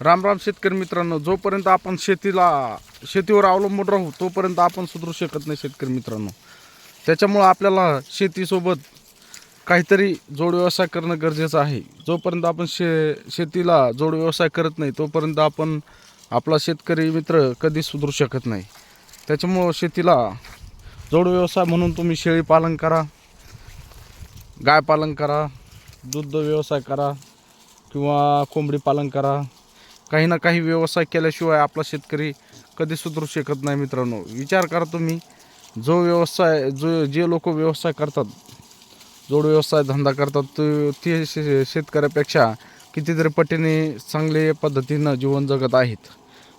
राम राम शेतकरी मित्रांनो जोपर्यंत आपण शेतीला शेतीवर अवलंबून राहू तोपर्यंत आपण सुधरू शकत नाही शेतकरी मित्रांनो. त्याच्यामुळं आपल्याला शेतीसोबत काहीतरी जोड व्यवसाय करणं गरजेचं आहे. जोपर्यंत आपण शे शेतीला जोड व्यवसाय करत नाही तोपर्यंत आपण आपला शेतकरी मित्र कधी सुधरू शकत नाही. त्याच्यामुळं शेतीला जोड व्यवसाय म्हणून तुम्ही शेळी पालन करा गाय पालन करा दूध व्यवसाय करा किंवा कोंबडी पालन करा काही ना काही व्यवसाय केल्याशिवाय आपला शेतकरी कधी सुधरू शकत नाही मित्रांनो. विचार करा तुम्ही जो व्यवसाय जो जे लोक व्यवसाय करतात जोड व्यवसाय धंदा करतात तो ते शे शेतकऱ्यापेक्षा कितीतरी पटीने चांगले पद्धतीनं जीवन जगत आहेत.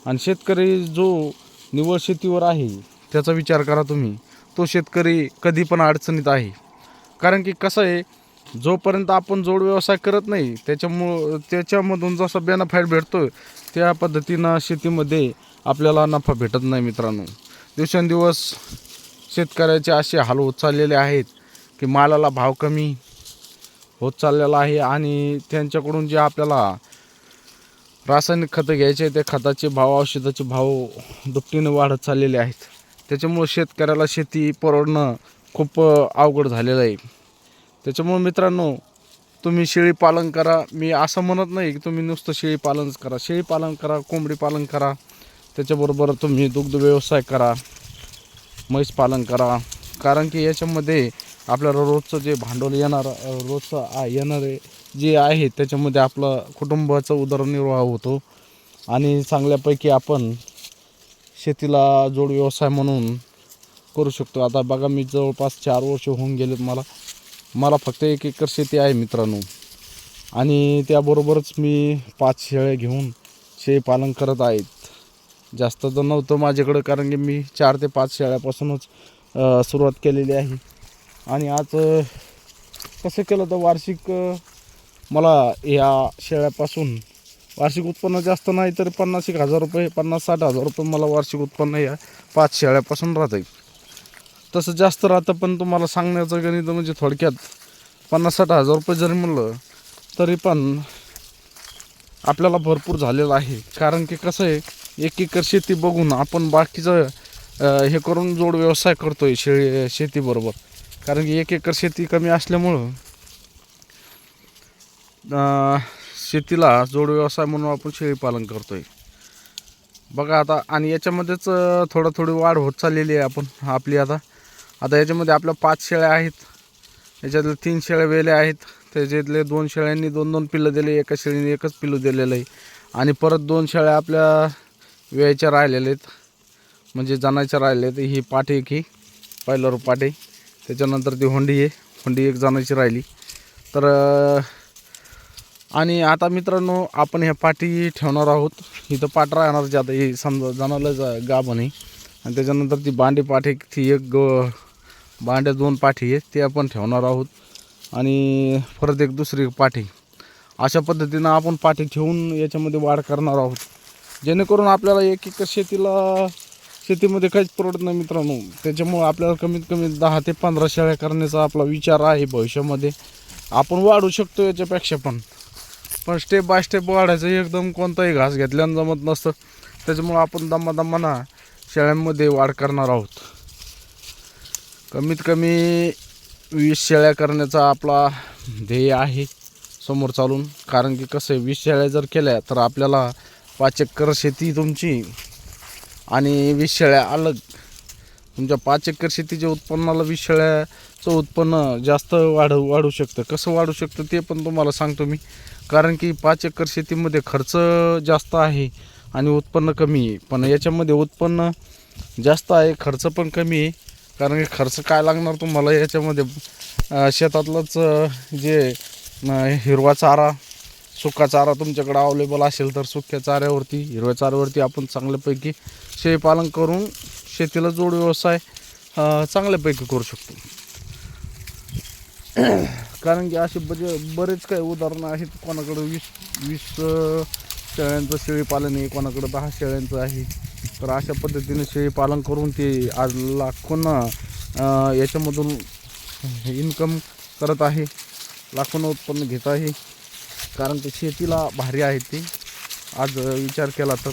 आणि शेतकरी जो निवड शेतीवर आहे त्याचा विचार करा तुम्ही. तो शेतकरी कधी पण अडचणीत आहे. कारण की कसं आहे जोपर्यंत आपण जोड व्यवसाय करत नाही त्याच्यामुळं त्याच्यामधून जसा बेनिफाईट भेटतो त्या पद्धतीनं शेतीमध्ये आपल्याला नफा भेटत नाही मित्रांनो. दिवसेंदिवस शेतकऱ्याचे असे हाल होत चाललेले आहेत की मालाला भाव कमी होत चाललेला आहे आणि त्यांच्याकडून जे आपल्याला रासायनिक खतं घ्यायचे ते त्या खताचे भाव औषधाचे भाव दुपटीने वाढत चाललेले आहेत. त्याच्यामुळं शेतकऱ्याला शेती परवडणं खूप अवघड झालेलं आहे. त्याच्यामुळं मित्रांनो तुम्ही शेळी पालन करा. मी असं म्हणत नाही की तुम्ही नुसतं शेळी पालनच करा. शेळी पालन करा कोंबडी पालन करा. त्याच्याबरोबर तुम्ही दुग्ध व्यवसाय करा. म्हैस पालन करा. कारण की याच्यामध्ये आपल्याला रोजचं जे भांडवल येणार रोजचं आ येणारे जे आहे त्याच्यामध्ये आपलं कुटुंबाचा उदरनिर्वाह होतो. आणि चांगल्यापैकी आपण शेतीला जोड व्यवसाय म्हणून करू शकतो. आता बघा मी जवळपास चार वर्ष होऊन गेलेत मला. मला फक्त एक एकर शेती आहे मित्रांनो. आणि त्याबरोबरच मी पाच शेळ्या घेऊन शेळीपालन करत आहेत. जास्त तर नव्हतं माझ्याकडं कारण की मी चार ते पाच शेळ्यापासूनच सुरुवात केलेली आहे. आणि आज कसं केलं तर वार्षिक मला या शेळ्यापासून वार्षिक उत्पन्न जास्त नाही तर पन्नास एक हजार रुपये पन्नास साठ हजार रुपये मला वार्षिक उत्पन्न या पाच शेळ्यापासून राहतं तसं जास्त राहतं पण तुम्हाला सांगण्याचं गणित म्हणजे थोडक्यात पन्नास साठ हजार रुपये जरी म्हणलं तरी पण आपल्याला भरपूर झालेलं आहे. कारण की कसं आहे एक एकर शेती बघून आपण बाकीचं हे करून जोड व्यवसाय करतो आहे शेळी शेतीबरोबर. कारण की एक एकर शेती कमी असल्यामुळं शेतीला जोड व्यवसाय म्हणून आपण शेळीपालन करतो आहे बघा आता आणि याच्यामध्येच थोडं थोडी वाढ होत चाललेली आहे आपण आपली आता. आता याच्यामध्ये आपल्या पाच शेळ्या आहेत. याच्यातले तीन शेळ्या वेल्या आहेत. त्याच्यातले दोन शेळ्यांनी दोन दोन पिल्लं दिले एका शेळीने एकच पिल्लू दिलेलं आहे. आणि परत दोन शेळ्या आपल्या वेळच्या राहिलेल्या आहेत. म्हणजे जाण्याच्या राहिल्या आहेत. ही पाठी एक ही पहिलं पाठी. त्याच्यानंतर ती होंडी आहे. होंडी एक जाण्याची राहिली. तर आणि आता मित्रांनो आपण ह्या पाठी ठेवणार आहोत. इथं पाठ राहणार ज्यात ही समजा जनाला जा गाभण आहे. आणि त्याच्यानंतर ती बांडी पाठी ती एक ग बांड्या दोन पाठी आहेत ते आपण ठेवणार आहोत. आणि परत एक दुसरी पाठी. अशा पद्धतीनं आपण पाठी ठेवून याच्यामध्ये वाढ करणार आहोत. जेणेकरून आपल्याला एक एकर शेतीला शेतीमध्ये काहीच परवडत नाही मित्रांनो. त्याच्यामुळं आपल्याला कमीत कमी दहा ते पंधरा शेळ्या करण्याचा आपला विचार आहे भविष्यामध्ये. आपण वाढू शकतो याच्यापेक्षा पण. पण स्टेप बाय स्टेप वाढायचं एकदम कोणताही घास घेतल्यानं जमत नसतं. त्याच्यामुळं आपण दम्मा शेळ्यांमध्ये वाढ करणार आहोत. कमीत कमी वीस शेळ्या करण्याचा आपला ध्येय आहे समोर चालून. कारण की कसं आहे वीस शेळ्या जर केल्या तर आपल्याला पाच एकर शेती तुमची आणि वीस शेळ्या अलग. तुमच्या पाच एकर शेतीच्या उत्पन्नाला वीस शेळ्याचं उत्पन्न जास्त वाढ वाढू शकतं. कसं वाढू शकतं ते पण तुम्हाला सांगतो मी. कारण की पाच एकर शेतीमध्ये खर्च जास्त आहे आणि उत्पन्न कमी आहे. पण याच्यामध्ये उत्पन्न जास्त आहे खर्च पण कमी आहे. कारण की खर्च काय लागणार तुम्हाला याच्यामध्ये? शेतातलंच जे हिरवा चारा सुका चारा तुमच्याकडे अवेलेबल असेल तर सुक्या चाऱ्यावरती हिरव्या चाऱ्यावरती आपण चांगल्यापैकी शेळीपालन करून शेतीला जोड व्यवसाय चांगल्यापैकी करू शकतो. कारण की असे बजे बरेच काही उदाहरणं आहेत. कोणाकडं वीस वीस शेळ्यांचं शेळीपालन आहे कोणाकडं दहा शेळ्यांचं आहे. तर अशा पद्धतीने शेळीपालन करून ते आज लाखोंना याच्यामधून इन्कम करत आहे. लाखोनं उत्पन्न घेत आहे. कारण ते शेतीला भारी आहे ते. आज विचार केला तर.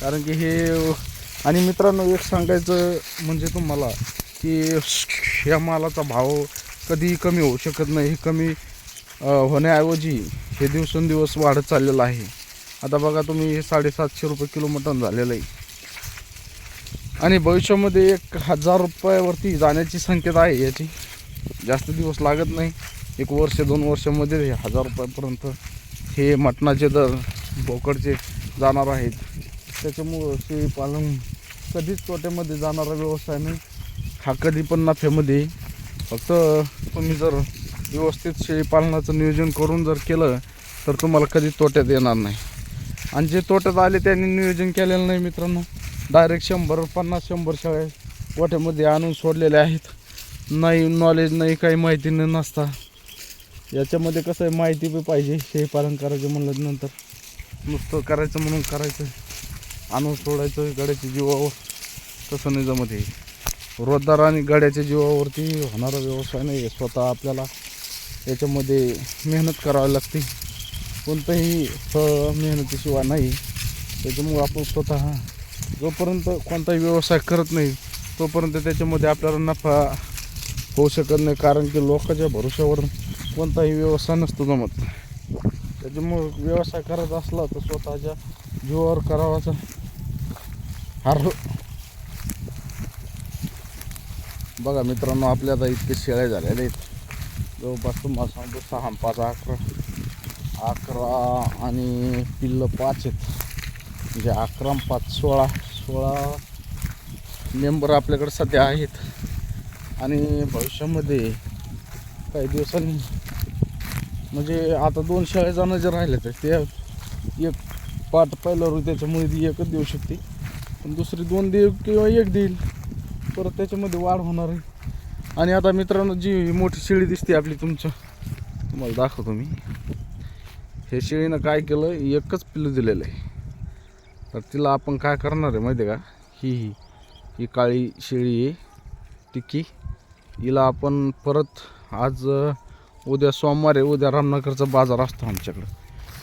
कारण की हे आणि मित्रांनो एक सांगायचं म्हणजे तुम्हाला की ह्या मालाचा भाव कधीही कमी होऊ शकत नाही. हे कमी होण्याऐवजी हे दिवसेंदिवस वाढत चाललेलं आहे. आता बघा तुम्ही हे साडेसातशे रुपये किलो मटण झालेलं आहे. आणि भविष्यामध्ये एक हजार रुपयावरती जाण्याची संकेत आहे याची. जास्त दिवस लागत नाही. एक वर्ष दोन वर्षामध्ये हे हजार रुपयापर्यंत हे मटणाचे दर बोकडचे जाणार आहेत. त्याच्यामुळं शेळीपालन कधीच तोट्यामध्ये जाणारा व्यवसाय नाही. हा कधी पण नफ्यामध्ये फक्त तुम्ही जर व्यवस्थित शेळीपालनाचं नियोजन करून जर केलं तर तुम्हाला कधी तोट्यात येणार नाही. आणि जे तोट्यात आले त्यांनी नियोजन केलेलं नाही मित्रांनो. डायरेक्ट शंभर पन्नास शंभर शाळे गोठ्यामध्ये आणून सोडलेले आहेत. नाही नॉलेज नाही काही माहिती न नसता. याच्यामध्ये कसं आहे माहिती बी पाहिजे. शेळी पालन करायचं म्हणलं नंतर. नुसतं करायचं म्हणून करायचं. आणून सोडायचं गड्याच्या जीवावर. तसं नाही जमत हे. रोजदार आणि गड्याच्या जीवावरती होणारा व्यवसाय नाही आहे. स्वतः आपल्याला याच्यामध्ये मेहनत करावी लागते. कोणतंही फळ मेहनतीशिवाय नाही त्याच्यामुळं आपण स्वतः जोपर्यंत कोणताही व्यवसाय करत नाही तोपर्यंत त्याच्यामध्ये आपल्याला नफा होऊ शकत नाही. कारण की लोकांच्या भरोश्यावर कोणताही व्यवसाय नसतो जमत. त्याच्यामुळं व्यवसाय करत असला तर स्वतःच्या जीवावर करावाचा हार बघा मित्रांनो आपल्या आता इतके शेळ्या झालेल्या आहेत. जवळपास तुम्हाला सांगतो सहा पाच अकरा. अकरा आणि पिल्लं पाच आहेत. म्हणजे अकरा पाच सोळा सोळा मेंबर आपल्याकडे सध्या आहेत. आणि भविष्यामध्ये काही दिवसांनी म्हणजे आता दोन शाळे जाणं जे राहिले तर ते एक पाठ पहिलं त्याच्यामुळे ती एकच देऊ शकते. पण दुसरी दोन देऊ किंवा एक देईल परत त्याच्यामध्ये वाढ होणार आहे. आणि आता मित्रांनो जी मोठी शेळी दिसते आपली तुमच्या तुम्हाला दाखवतो मी. हे शेळीनं काय केलं? एकच पिल्लू दिलेलं आहे. तर तिला आपण काय करणार आहे माहिती आहे का? ही ही ही काळी शेळी आहे टिक्की. हिला आपण परत आज उद्या सोमवार आहे उद्या रामनगरचा बाजार असतो आमच्याकडं.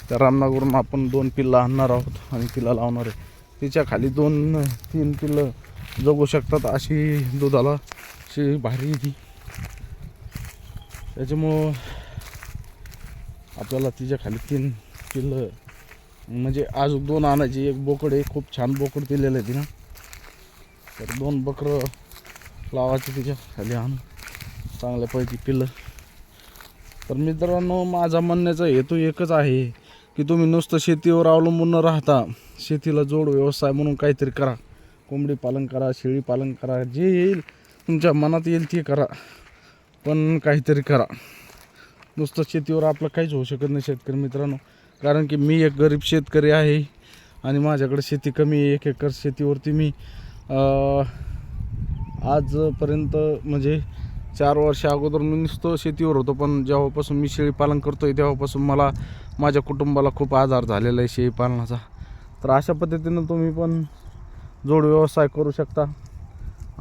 त्या रामनगरवरून आपण दोन पिल्लं आणणार आहोत आणि तिला लावणार आहे. तिच्या खाली दोन तीन पिल्लं जगू शकतात अशी दुधाला शेळी भारी ती. त्याच्यामुळं आपल्याला तिच्या खाली तीन पिल्लं म्हणजे आज दोन आणायची एक बोकड आहे खूप छान बोकड दिलेलं आहे तिनं. तर दोन बकरं लावायचं तिच्या खाली आणून. चांगल्यापैकी पिल्लं तर मित्रांनो माझा म्हणण्याचा हेतू एकच आहे की तुम्ही नुसतं शेतीवर अवलंबून न राहता शेतीला जोड व्यवसाय म्हणून काहीतरी करा. कोंबडी पालन करा शेळी पालन करा जे येईल तुमच्या मनात येईल ते करा. पण काहीतरी करा. नुसतं शेतीवर आपलं काहीच होऊ शकत नाही शेतकरी मित्रांनो. कारण की मी एक गरीब शेतकरी आहे आणि माझ्याकडे शेती कमी आहे. एक एकर शेतीवरती मी आजपर्यंत म्हणजे चार वर्ष अगोदर मी नुसतं शेतीवर होतो. पण जेव्हापासून मी शेळीपालन करतो आहे तेव्हापासून मला माझ्या कुटुंबाला खूप आधार झालेला आहे शेळीपालनाचा तर अशा पद्धतीनं तुम्ही पण जोड व्यवसाय करू शकता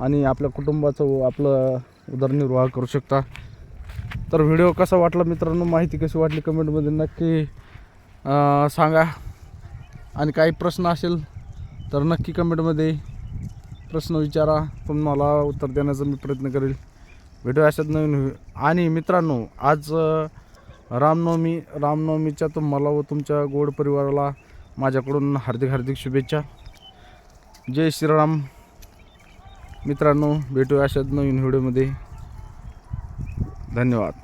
आणि आपल्या कुटुंबाचं आपलं उदरनिर्वाह करू शकता. तर व्हिडिओ कसा वाटला मित्रांनो? माहिती कशी वाटली कमेंटमध्ये नक्की सांगा. आणि काही प्रश्न असेल तर नक्की कमेंटमध्ये प्रश्न विचारा. तुम्हाला उत्तर देण्याचा मी प्रयत्न करेल. व्हिडिओ अशात नवीन आणि मित्रांनो आज रामनवमी रामनवमीच्या तुम्हाला व तुमच्या गोड परिवाराला माझ्याकडून हार्दिक हार्दिक शुभेच्छा. जय श्रीराम. मित्रांनो भेटूया अशाच नवीन व्हिडिओमध्ये. धन्यवाद.